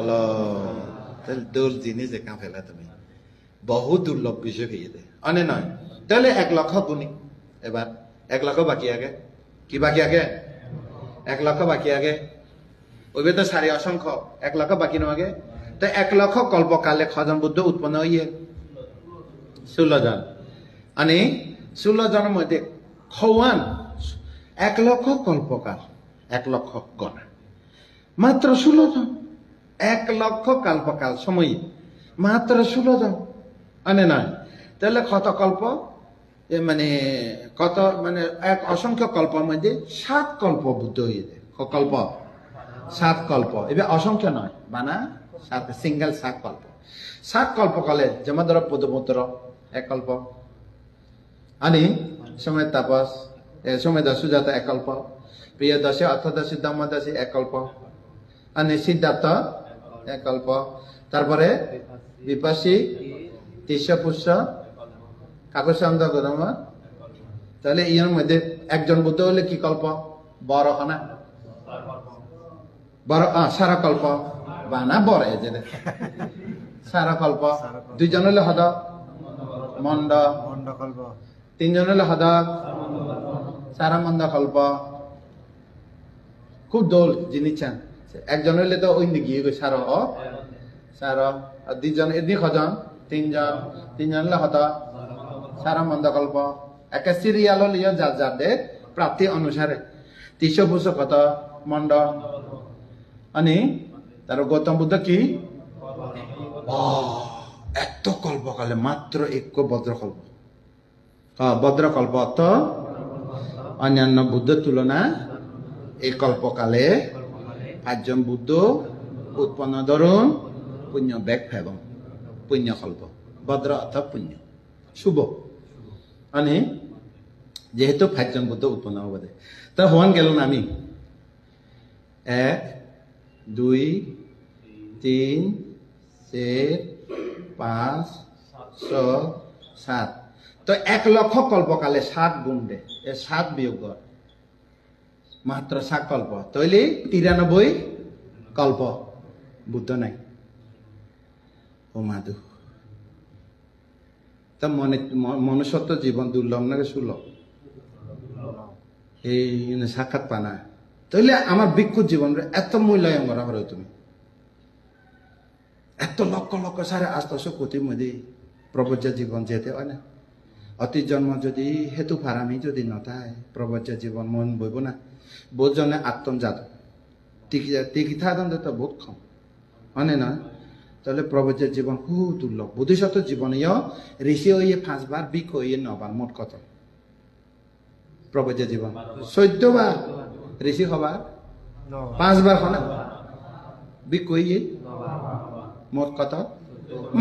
হলো তাহলে দূর জিনিস একা ফেলা তুমি। বহু দুর্লভ বিষয় হয়ে দেয় অনে নয়। তাহলে এক লক্ষ গুণি। এবার এক লক্ষ বাকি আগে। কি বাকি আগে? এক লক্ষ বাকি আগে। ওইবে তো সারি অসংখ্য। এক লক্ষ বাকি নগে তো এক লক্ষ কল্পকালে খজন বুদ্ধ উৎপন্ন হইয়ে। ষোলো জন। અને ষোলো জনের মধ্যে খওয়ান এক লক্ষ কল্পকাল এক লক্ষ গণা। মাত্র ষোলো জন। এক লক্ষ কাল্পকাল সময়। মাত্র ষোলো জন। মানে নয় তাহলে কত কল্প? মানে কত? মানে এক অসংখ্য কল্পের মধ্যে সাত কল্প বুদ্ধ হয়ে যায়। কল্প? সাত কল্প। এবার অসংখ্য নয়। বানা, সাত, সিঙ্গেল সাত কল্প। সাত কল্প কালে যেমন ধরো পদমূত্র এক কল্প। আনি, সময় তাপস সময় সুজাত এক কল্প। প্রিয় দশে অর্থদশী দমদশী এক কল্প। আনি, সিদ্ধার্থ এক কল্প তারপরে বিপাসী তিস্য পুষ্য কাকুসান্দ গদম তাহলে ইয়ের মধ্যে একজন বুদ্ধ হলে কি কল্প? বড় না বড় সারা কল্প। বা না বড় যে সারা কল্প। দুইজন হলে হদ। মন্ড। তিনজন হলে হদ। সারা মন্দ কল্প। খুব দোল জিনিস চান। একজন হলে তো ওই দিকে গিয়ে সার অ সার। দুইজন এদিকে হজন তিনজন। তিনজন হলে হদ সারা মন্দ কল্প একে সিরিয়াল লিয়ে যার যার দে, প্রাপ্তি অনুসারে। তিস পুষ কত? মন্ড আনি তার গৌতম বুদ্ধ কি? এত কল্পকালে মাত্র এক বজ্রকল্প বজ্রকল্প অর্থ? অন্যান্য বুদ্ধ তুলনা এই কল্পকালে পাঁচজন বুদ্ধ, উৎপন্ন ধরুন পুণ্য ব্যাগ পুণ্য কল্প ভদ্র অর্থ পুণ্য। শুভ। মানে যেহেতু পাঁচজন বুদ্ধ উৎপন্ন হব তা হওয়ান গেল না আমি। এক, দুই, তিন চার পাঁচ, ছয়, সাত। তো এক লক্ষ কল্পকালে সাত গুণ দে। সাত বিয়োগ। মাত্র সাত কল্প। তৈলি তিরানব্বই কল্প। বুদ্ধ নাই। ও মাধু। তা, মনে মনুষ্যত্ব জীবন দুর্লভ নাকি সুলভ। এই সাক্ষাৎ পানা। তাহলে আমার ভিক্ষুর জীবন এত মূল্যায়ন করা হলো তুমি। এত লক্ষ লক্ষ সাড়ে আটশো কোটির মধ্যে প্রবজ্য জীবন যেতে হয় না? অতি জন্ম যদি হেতু ফারামি যদি নথায় প্রবজ্য জীবন মন বইব না। বহুত জনে আত্মজাত। টিকি টিকি থাকেন তো বহুত কম হয় না তাহলে প্রবজ্য জীবন খুব দুর্লভ বুদ্ধিশত জীবনেও ঋষি হইয়ে পাঁচবার বিক হইয়ে নবার মোট কত? প্রবজ্য জীবন চৈদ্যবার ঋষি হবার পাঁচবার হনা বিক হইয়ে মোট কত?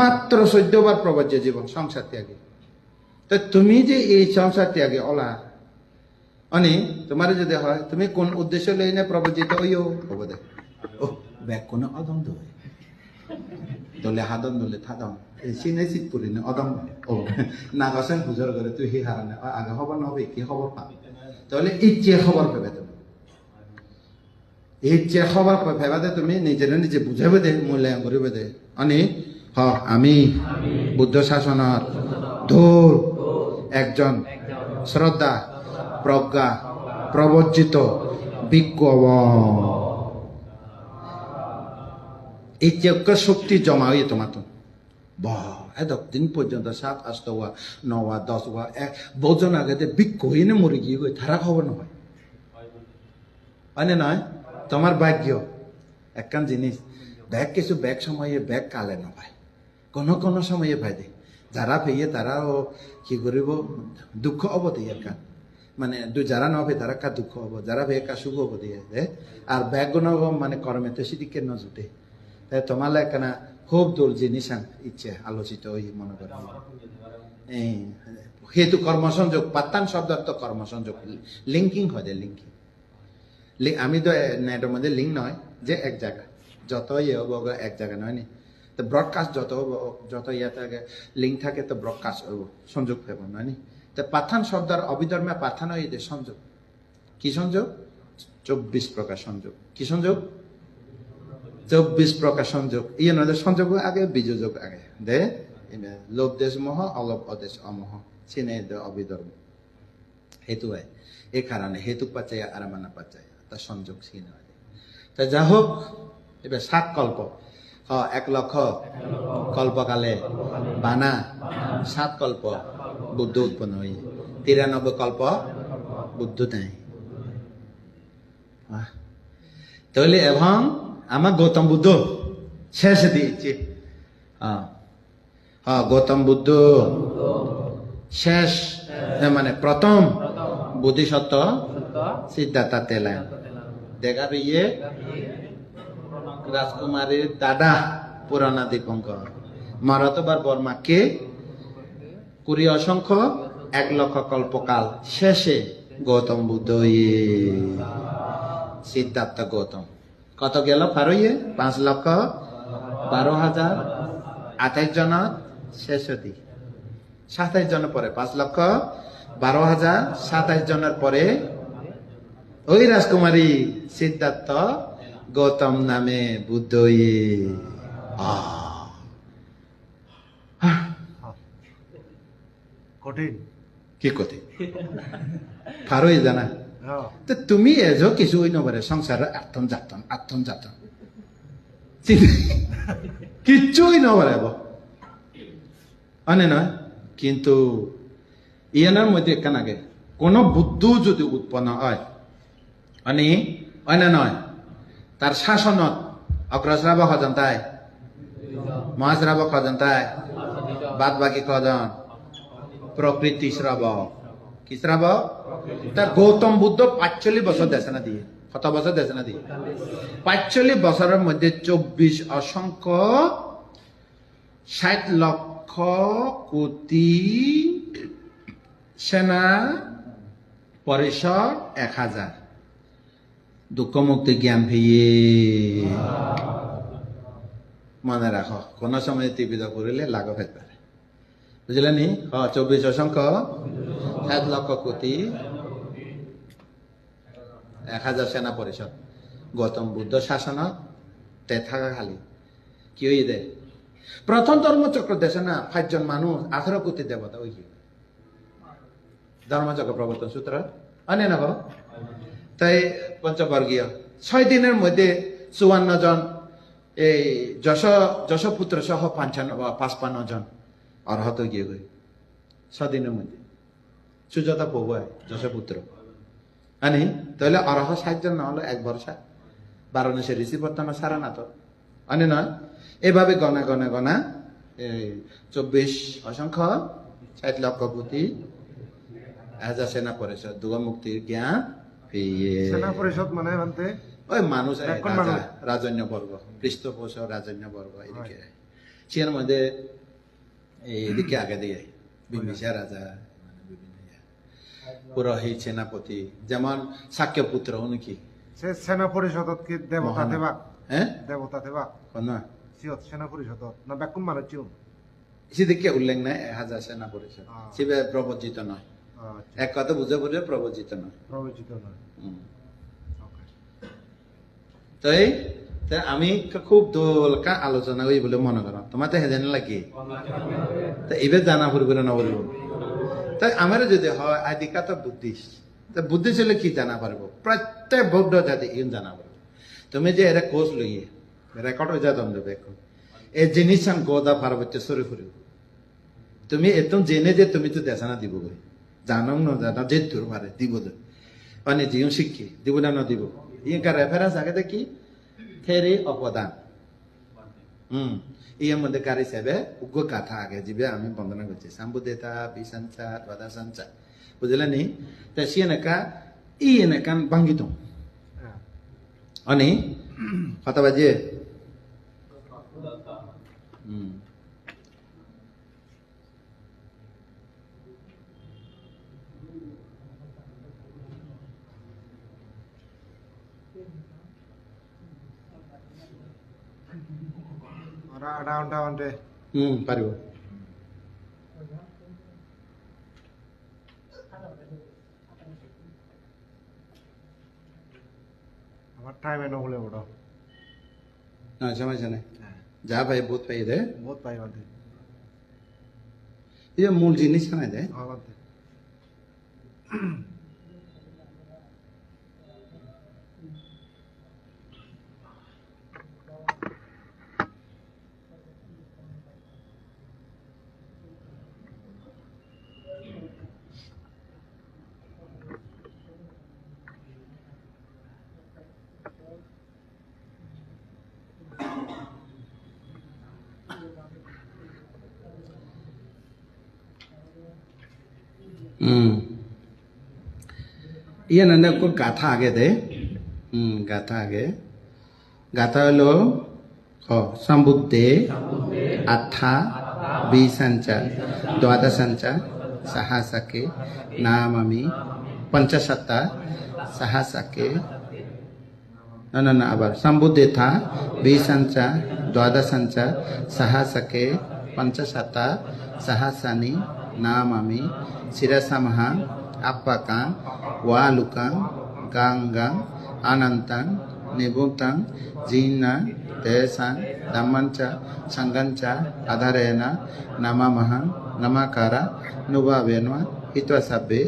মাত্র চৈদ্যবার প্রবজ্য জীবন সংসার ত্যাগে। তো তুমি যে এই সংসার ত্যাগে অলা। অনি তোমার যদি হয় তুমি কোন উদ্দেশ্য লই না প্রবজিত হইও? হব দে। ও ব্যাগ কোন অদম দই দলে হাদন দলে থাদম। সিনে সিট পুরি না অদম ও নাগাছেন হুজর করে তুই হি হারানে আগে খবর নবে কি খবর পা তাহলে ইচ্ছে খবর পাবে তুমি। ইচ্ছে খবর পাবে দে তুমি নিজের নিজে বুঝাবে দে মূল্যায়ন করিবে দে। অনি হ আমি বুদ্ধ শাসনের ধূর একজন শ্রদ্ধা প্রজ্ঞা প্রবজ্জিত বিজ্ঞব এই চেক শক্তি জমা হয়ে তোমার তো। এতদিন পর্যন্ত সাত আষ্ট হওয়া ন হওয়া দশ হওয়া এক বহুজন আগে বিজ্ঞ হয়ে না মরে গিয়ে গই তারা খবর নহয়। হয় না নয় তোমার ভাগ্য। একখান জিনিস ব্যাগ কিছু ব্যাগ সময়ে ব্যাগ কালে নপায় কোনো কোনো সময়ে ভাই দে। যারা পেয়ে তারাও কি করিব দুঃখ হব দিয়ে কান মানে যারা নবে তারা কা দুঃখ হব। যারা পেয়ে কা সুখ হব দিয়ে আর ব্যাগ গুণ মানে কর্মেতে সেদিকে ন জুটে তাই তোমার একখানা খুব দূর জিনিস ইচ্ছে, আলোচিত ওই মনে করি হেতু কর্মসংযোগ পাত্তান শব্দ তো কর্মসংযোগ লিঙ্কিং হয় দে লিঙ্কিং আমি তো নেটের মধ্যে লিঙ্ক নয় যে এক জায়গা যত ইয়ে হব, এক জায়গা নয় নি? তো ব্রডকাস্ট যত যত ইয়ে থাকে লিঙ্ক থাকে, তো ব্রডকাস্ট হব সংযোগ নয় নি তো পাঠান শব্দের অবিধর্মে পাঠান হয়ে দে সংযোগ। কি সংযোগ? চব্বিশ প্রকার সংযোগ। কি সংযোগ? চব্বিশ প্রকার সংযোগ। ইয়ে নয় সংযোগ আগে বিযোগ আগে। দে লোভ দেশ মোহ অলোভ অদেশ অমোহ। চিনে দে অবিধর্ম। হেতু হয় এই কারণে হেতু পাচাই আর মানা পাচাই তার সংযোগ চিন তা যা হোক এবার সাত কল্প। এক লক্ষ। কল্পকালে বানা, সাত কল্প বুদ্ধ উৎপন্ন হই তিরানব্বই কল্প বুদ্ধ নাই। তাহলে এবং আমার গৌতম বুদ্ধ শেষ দিয়েছে। হ্যাঁ। হ্যাঁ গৌতম বুদ্ধ শেষ মানে প্রথম বুদ্ধিসত্ত্ব সিদ্ধার্থ তেলেন। দেখাবে ইয়ে রাজকুমারীর দাদা পুরানা দীপঙ্কর মারতবার বর্মাকে কুড়ি অসংখ্য এক লক্ষ কল্পকাল শেষে গৌতম বুদ্ধ সিদ্ধার্থ গৌতম কত গেল ইয়ে পাঁচ লক্ষ বারো হাজার আঠাইশ জন শেষ হতি সাতাইশ জনের পরে পাঁচ লক্ষ বারো হাজার সাতাইশ জনের পরে ওই রাজকুমারী সিদ্ধার্থ গৌতম নামে বুদ্ধ আহ। কঠিন। কি কথে ফারোই জানা। হ্যাঁ। তো তুমি এজো কিছু হই নবরে সংসার আত্মন যাতন আত্মন যাতন কিচ্ছুই নবরে আব অনে নয় কিন্তু ইয়ানার মধ্যে একখান আগে। কোন বুদ্ধ যদি উৎপন্ন হয় অনে অনে নয় তার শাসনত অগ্রশ্রাব কজন তাই? মহাশ্রাব কজন তাই? বাদ বাকি কজন প্রকৃতি শ্রাবক কি শ্রাবক তা গৌতম বুদ্ধ পাঁচচল্লিশ বছর দেশনা দিয়ে। কত বছর দেশনা দিয়ে? পাঁচচল্লিশ বছরের মধ্যে চব্বিশ অসংখ্য ষাট লক্ষ কোটি সেনা পরিষদ এক হাজার। দুঃখ মুক্তি জ্ঞান ভিয়ে মনে রাখো, কোন সময় টিভিতে করিলে লাগ হতে পারে বুঝলে নি? হ, চব্বিশ অসংখ্য। সাত লক্ষ কোটি। এক হাজার সেনা পরিষদ। গৌতম বুদ্ধ শাসনত তে থাকা খালি কি হই দে? প্রথম ধর্মচক্র দেশে না, পাঁচজন মানুষ, আঠারো কোটি দেবতা, ওই ধর্মচক্র প্রবর্তন সূত্র। অনে না গো? তাই পঞ্চবর্গীয়। ছয় দিনের মধ্যে চুয়ান্ন জন, এই যশ, যশপুত্র সহ পাঞ্চান্ন পাঁচপান্ন জন অর্হত গিয়ে গই ছদিনের মধ্যে। সুজাতা পৌয় যশপুত্র। আনি, তাহলে অরহ ষাটজন না হলো এক বর্ষা বারণসে ঋষি বর্তমান সারা না তো। আনে নয় এভাবে গনা গনা গনা চব্বিশ অসংখ্য, ষাট লক্ষ কোটি, হাজার সেনা পরিষদ দুর্গা জ্ঞান সেনা পরিষদ মানে ওই মানুষ এদিকে। মধ্যে আগে দিয়ে রাজা মানে। পুরোহিত সেনাপতি যেমন সাক্ষ্য পুত্র উনি কি? সে সেনা পরিষদত কি দেবতা। দেবা? হ্যাঁ? দেবতা দেবা? কোন সেনা পরিষদত না বেকুম মানে চিউন? সেদিকে উল্লেখ নাই হাজার সেনা পরিষদ আহ। শিবে প্রবর্জিত নয়। এক কথা বুঝে বুঝে প্রবর্জিত নয়। প্রবচিত নয়। হুম। ওকে তো এই তো আমি খুব দোলকা আলোচনা করি বলে মনে করো। তোমার তো হেজেন লাগে? তা এবার জানা ফুরবে না বলব তাই আমার যদি হয় আদিকা তো বুদ্ধিস্ট তা বুদ্ধিস্ট হলে কি জানা পারব প্রত্যেক বৌদ্ধ জাতি ইন জানা পারব তুমি যে এটা কোর্স লইয়ে রেকর্ড হয়ে যাতাম দেবে এখন এই জিনিস আমি গোদা পার্বত্য সরে ফুরিব তুমি একদম জেনে যে তুমি তো দেশানা দিব গই জানো ন জানো যে তোর পারে দিব তো মানে জিও শিক্ষি দিব না ন দিব ইনকা রেফারেন্স আগে দেখি থেরি অপদান হুম ইয়ার মধ্যে কার হিসেবে উগ্র কাথা আগে যাবে আমি বন্দনা করছি সাম্বুদেতা বিশাঞ্চা দ্বাদাশাঞ্চা বুঝলে নি? তা সি এনেকা ই এনেকান বাঙ্গিত হ্যাঁ अनि কত বাজে ఉంటామంటే పరుగు टाइम है हम्म, नौले उड़ो हाँ समझ जाने। जा भाई बहुत पाई दे। बहुत पाई वाले ये मूल जीने ना दे। हाँ वाले মূল জিনিস নাই দে হওয়া বাদে হুম ইয়ে না না কোন গাথা আগে দে হুম গাথা আগে গাথা হলো হ সম্বুদ্ধে আথা বিসঞ্চা দ্বাদশঞ্চা সাহাসাকে নামামি পঞ্চশতা সাহাসাকে নামামি শিরসামহা আপ্পাকাং ওয়ালুকাং গাঙ্গাং অনন্তাং নিভুতাং জিনা তেসাং দম্মঞ্চ সংগঞ্চ আধারেণ নমামহ নমাকার নুভাবেন হিত্বসব্বে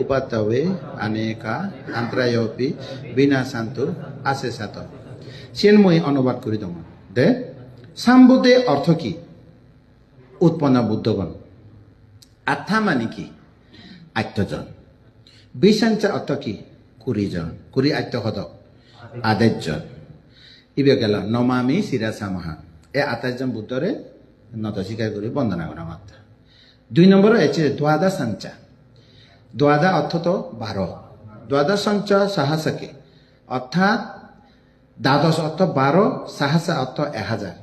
উপতবে অনেক অন্তরায়োপি বিনাশান্তু, আশেষাত। চিন্ময়ী অনুবাদ কৰি দিওঁ দে চাম্বুদে অৰ্থ কি? উৎপন্ন বুদ্ধগণ। আঠা মানে কি? আত্মজন। বিশাঞ্চা অৰ্থ কি? কুৰিজন। কুৰি আত্মসদক। আদাৰ্যন ইবে গেল, নমামি শিরাসামাহা এ আঠাশজন বুদ্ধরে নত স্বীকার করে বন্দনা করা মাত্রা দুই নম্বর হচ্ছে দ্বাদা সঞ্চা দ্বাদা অর্থ তো বারো দ্বাদা সঞ্চা সাহসাকে অর্থাৎ দ্বাদশ অর্থ বারো সাহসা অর্থ এক হাজার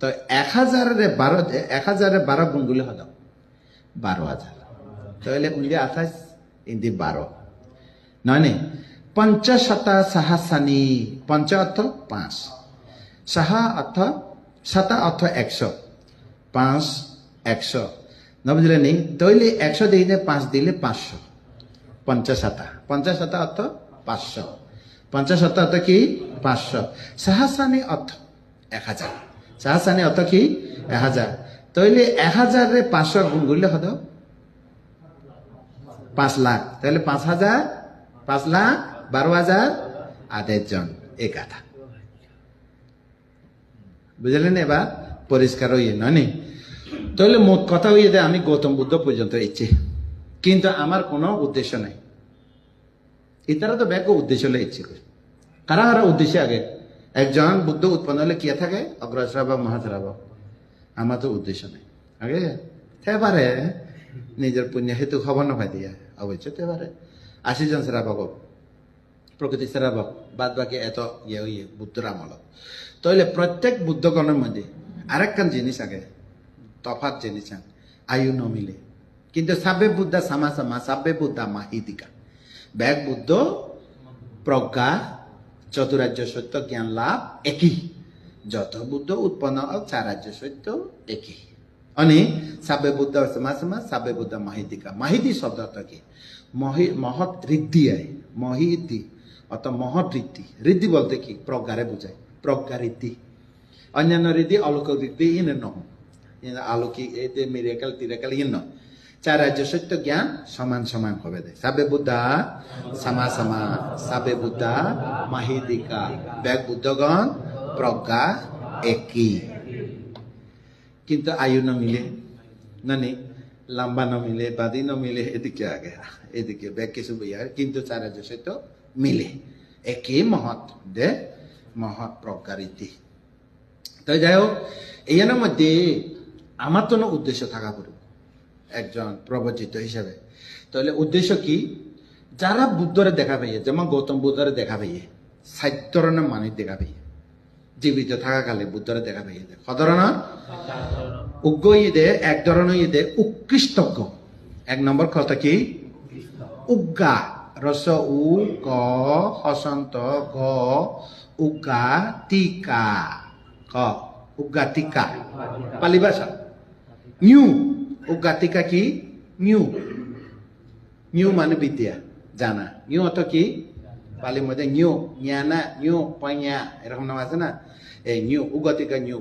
তো এক হাজারে বারো এক হাজারে বারো গুণগুলি হল বারো হাজার। তাহলে উনি আঠাশ ইন্দি বারো। নয় পঞ্চশতা সাহাসানি পঞ্চ অর্থ পাঁচ। সাহা অর্থ শতা অর্থ একশো। পাঁচ একশো। ন বুঝলে নি তৈলে একশো দিলে পাঁচ দিলে পাঁচশো। পঞ্চশতা পঞ্চশতা অর্থ পাঁচশো। পঞ্চশতা অর্থ কি? পাঁচশো। সাহাসানি অর্থ এক হাজার। সাহাসানি অর্থ কি? এক হাজার। তৈলে এক হাজারে পাঁচশো গুণ করলে হতো পাঁচ লাখ। তাহলে পাঁচ হাজার, পাঁচ লাখ, বারো হাজার আদেশ জন। এ কথা। বুঝলেন এবার? পরিষ্কার হইয়ে নয় তাহলে মোট কথা হইয়ে দেয় আমি গৌতম বুদ্ধ পর্যন্ত ইচ্ছে কিন্তু আমার কোনো উদ্দেশ্য নাই। ইতারা তো ব্যাগ উদ্দেশ্য হলে ইচ্ছে করে কারা কারা উদ্দেশ্য আগে? একজন বুদ্ধ উৎপন্ন হলে কে থাকে? অগ্রশ্রাবক মহাশ্রাবক আমার তো উদ্দেশ্য নেই। আগে তে পারে নিজের পুণ্য হেতু খবর নপাই দিয়ে, অবশ্য তে পারে আশি জন শ্রাবক প্রকৃতি শ্রাবক বাদ বাকি এত ইয়ে ইয়ে বুদ্ধর আমল। তাহলে প্রত্যেক বুদ্ধগণের মধ্যে আরেকখান জিনিস আগে, তফাৎ জিনিস আয়ু ন মিলে। কিন্তু সাবে বুদ্ধা সামা সামা সাবে বুদ্ধা মাহিদিকা ব্যাগ বুদ্ধ, প্রজ্ঞা, চতুরাজ্য সত্য, জ্ঞান লাভ, একই। যত বুদ্ধ উৎপন্ন চারাজ্য সত্য একই। অনে সাবে বুদ্ধ সমা সমা সাবে বুদ্ধ মাহিতিকা। মাহিতি শব্দ তাকে মহি, মহৎ ঋদ্ধি আয়। মহিতি অত মহৎ ঋদ্ধি। ঋদ্ধি বলতে কি? প্রজ্ঞারে বুঝায়। প্রজ্ঞা ঋদ্ধি অন্যান্য ঋদ্ধি অলোক ঋদ্ধি ইন নহ আলোকি এতে মিরেকাল তিরেকাল ইন চার রাজ্য সত্য জ্ঞান সমান সমান হবে দেয়। সাবে বুদ্ধা সামা সামা সাবে বুদ্ধা মাহিদিকা ব্যাগ বুদ্ধগণ প্রজ্ঞা একই কিন্তু আয়ু ন মিলে নানি লম্বা ন মিলে বাদি ন মিলে এদিকে আগে এদিকে ব্যাগ কিছু বইয়ার কিন্তু চার সহিত মিলে একই মহৎ দে মহৎ প্রজ্ঞারীতি তাই যাই হোক এর মধ্যে আমার তো উদ্দেশ্য থাকা পড়বে একজন প্রবচিত হিসাবে তাহলে উদ্দেশ্য কি যারা বুদ্ধরে দেখা পাইয়ে যেমন গৌতম বুদ্ধরে দেখা পাইয়ে ধরনের মানুষ দেখা পাইয়ে জীবিত থাকাকালে বুদ্ধরে দেখা পাইয়ে সধরণের উগ্র ঈদে, এক ধরনের ঈদে উৎকৃষ্টজ্ঞ। এক নম্বর কথা কি? উজ্ঞা রস উ, গ, হসন্ত, গ উজ্ঞা টিকা ক উজ্ঞা টিকা পালি ভাষা। নিউ উজ্ঞা টিকা কি? নিউ নিউ মানে বিদ্যা, জানা। নিউ অত কি? पाली मध्ये न्यू ज्ञान न्यू पञ्या एरकम नमाज न ए न्यू उगतिका न्यू